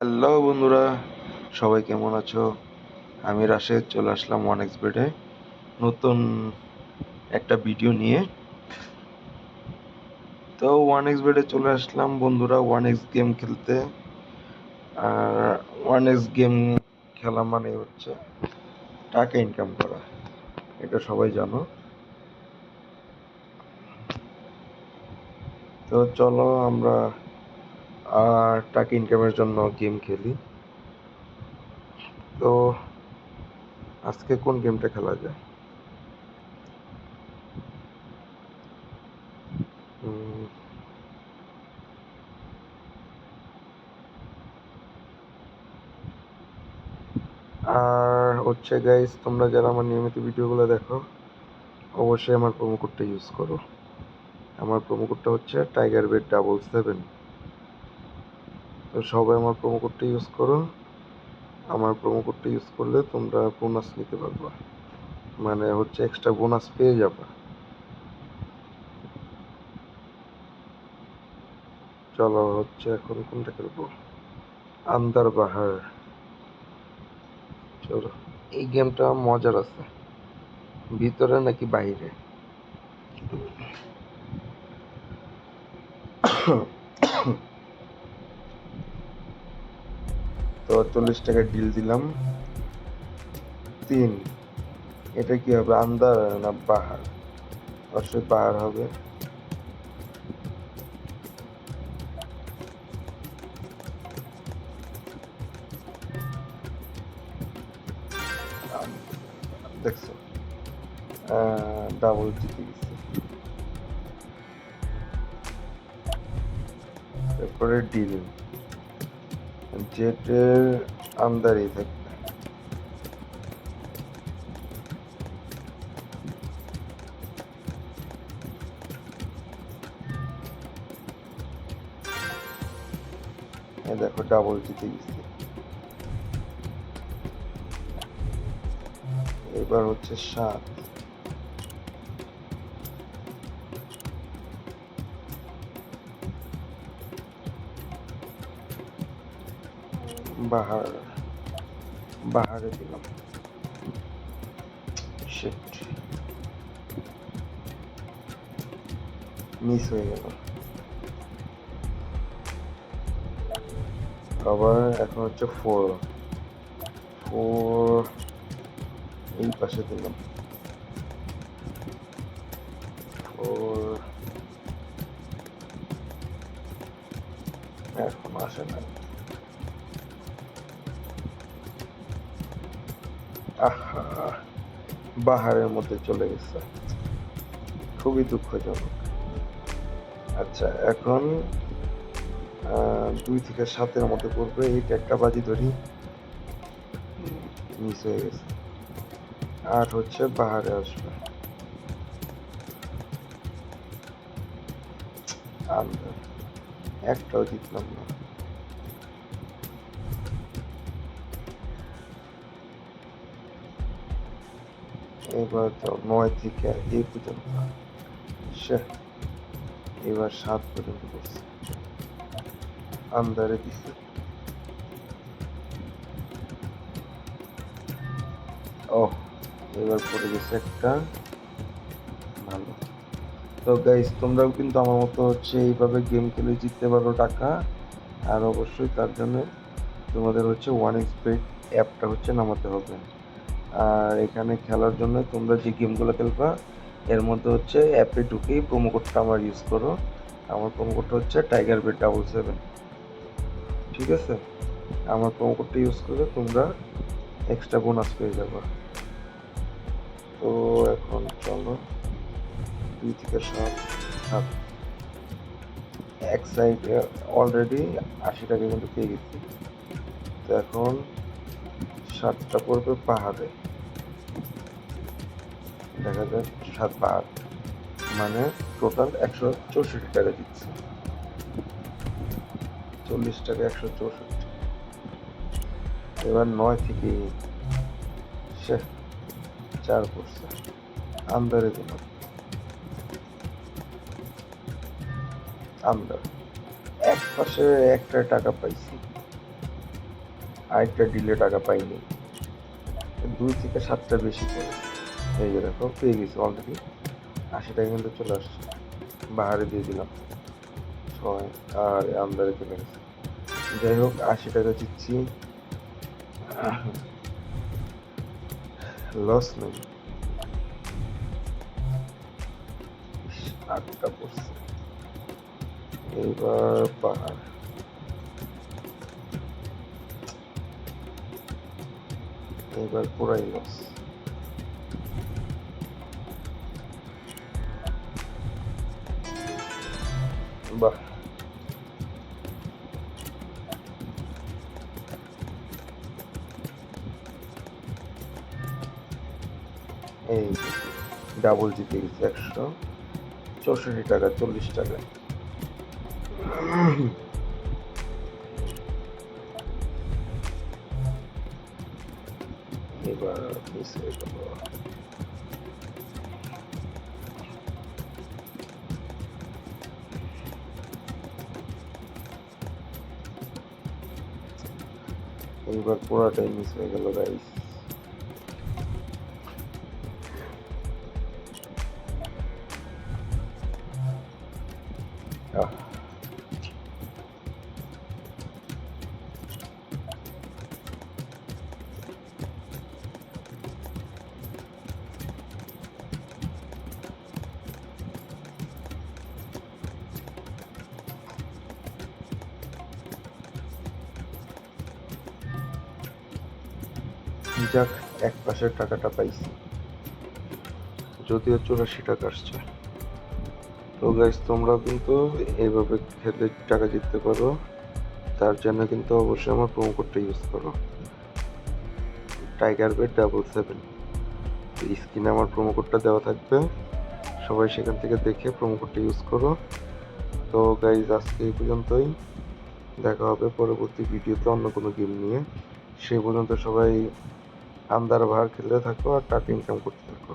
Hello বন্ধুরা, সবাই কেমন আছো? আমি রাশেদ, চলে আসলাম ওয়ান এক্স বেডে নতুন একটা ভিডিও নিয়ে। তো ওয়ান এক্স বেডে চলে আসলাম বন্ধুরা ওয়ান এক্স গেম খেলতে। আর ওয়ান এক্স গেম খেলা মানে হচ্ছে টাকা ইনকাম করা। এটা সবাই জানো। তো চলো আমরা আর টাকা ইনকামের জন্য গেম খেলি। তো, আজকে কোন গেমটা খেলা যায়? আর হচ্ছে গাইস তোমরা যারা আমার নিয়মিত ভিডিওগুলো দেখো, অবশ্যই আমার প্রোমো কোডটা ইউজ করো। আমার প্রোমো কোডটা হচ্ছে টাইগার বেড ডাবল সেভেন তো সবাই আমার প্রোমো কোডটা ইউজ করো। আমার প্রোমো কোডটা ইউজ করলে তোমরা বোনাস নিতে পারবা। মানে হচ্ছে এক্সট্রা বোনাস পেয়ে যাবা। চলো হচ্ছে এখন কোনটা খেলব? আন্দার বাহার। চলো, এই গেমটা মজার আছে। ভিতরে নাকি বাইরে? তো চল্লিশ টাকা ডিল দিলাম। তিন, এটা কি হবে? আন্দার না পাহাড়? অবশ্যই পাহাড় হবে। দেখছ? ডাবল জিতে গেছে তারপরে ডিল জেটের আমদারি থাকবে। দেখো ডাবল জিতে গেছে। এবার হচ্ছে সাত। বাহার বাহারে দিলাম। শিট মিস হয়ে গেল। আবার এখন হচ্ছে ফোর ফোর এই পাশে দিলাম। ফোর এখন আসে না আহা, বাহারের মধ্যে চলে গেছে। খুবই দুঃখজনক। আচ্ছা এখন দুই থেকে সাতের মধ্যে পড়বে এইটা একটা বাজি ধরি। মিস হয়ে গেছে। আট হচ্ছে বাহারে আসবে। একটাও জিতলাম না। এবার তো নয় থেকে এ পর্যন্ত। এবার সাত পর্যন্ত করছে। আন্দারে দিছে। ও এবার পড়ে গেছে একটা। ভালো। তো গাইস তোমরাও কিন্তু আমার মতো হচ্ছে এইভাবে গেম খেলে জিততে পারো টাকা। আর অবশ্যই তার জন্য তোমাদের হচ্ছে ওয়ান এক্সপেট অ্যাপটা হচ্ছে নামাতে হবে। আর এখানে খেলার জন্য তোমরা যে গেমগুলো খেলবা, এর মধ্যে হচ্ছে অ্যাপে ঢুকেই প্রোমো কোডটা আমার ইউজ করো। আমার প্রোমো কোডটা হচ্ছে টাইগার বেড ডাবল সেভেন ঠিক আছে? আমার প্রোমো কোডটা ইউজ করলে তোমরা এক্সট্রা বোনাস পেয়ে যাবে। তো এখন চলো, দুই থেকে সাত সাত। এক সাইডে অলরেডি আশি টাকা কিন্তু পেয়ে গেছি। তো এখন সাতটা পড়বে পাহাড়ে। দেখা যাক সাত পাহাড় মানে টোটাল একশো চৌষট্টি টাকা দিচ্ছে। চল্লিশ টাকা একশো চৌষট্টি। এবার নয় থেকে সে চার পড়ছে আন্দারে দিলাম। আমরা এক পাশে একটা টাকা পাইছি। আরেকটা ডিলে টাকা পাইনি। দুই থেকে সাতটা বেশি করে। এই যে দেখো, পেয়ে গেছি অলরেডি আশি টাকা কিন্তু চলে আসছে। বাহারে দিয়ে দিলাম। ছয় আর আমদারে চলে গেছে। যাই হোক আশি টাকা দিচ্ছি লস নেই। আটটা পড়ছে। এইবার পাহাড়। এবার পুরাই লস বাহ এই ডাবল জিতে গেছে একশো চৌষট্টি টাকা চল্লিশ টাকা এবার মিস হয়ে এইবার পুরাটাই মিস হয়ে গেল গাইস যাক, এক পাশের টাকাটা পাইছি। যদিও চুরাশি টাকা আসছে। তো গাইস তোমরাও কিন্তু এইভাবে খেলে টাকা জিততে পারো। তার জন্য কিন্তু অবশ্যই আমার প্রোমো কোডটা ইউজ করো। টাইগার বেড ডাবল সেভেন স্ক্রিনে আমার প্রোমো কোডটা দেওয়া থাকবে। সবাই সেখান থেকে দেখে প্রোমো কোডটা ইউজ করো। তো গাইজ আজকে এই পর্যন্তই। দেখা হবে পরবর্তী ভিডিওতে অন্য কোনো গেম নিয়ে। সে পর্যন্ত সবাই আন্দার ভার খেলতে থাকো আর টাকা ইনকাম করতে থাকো।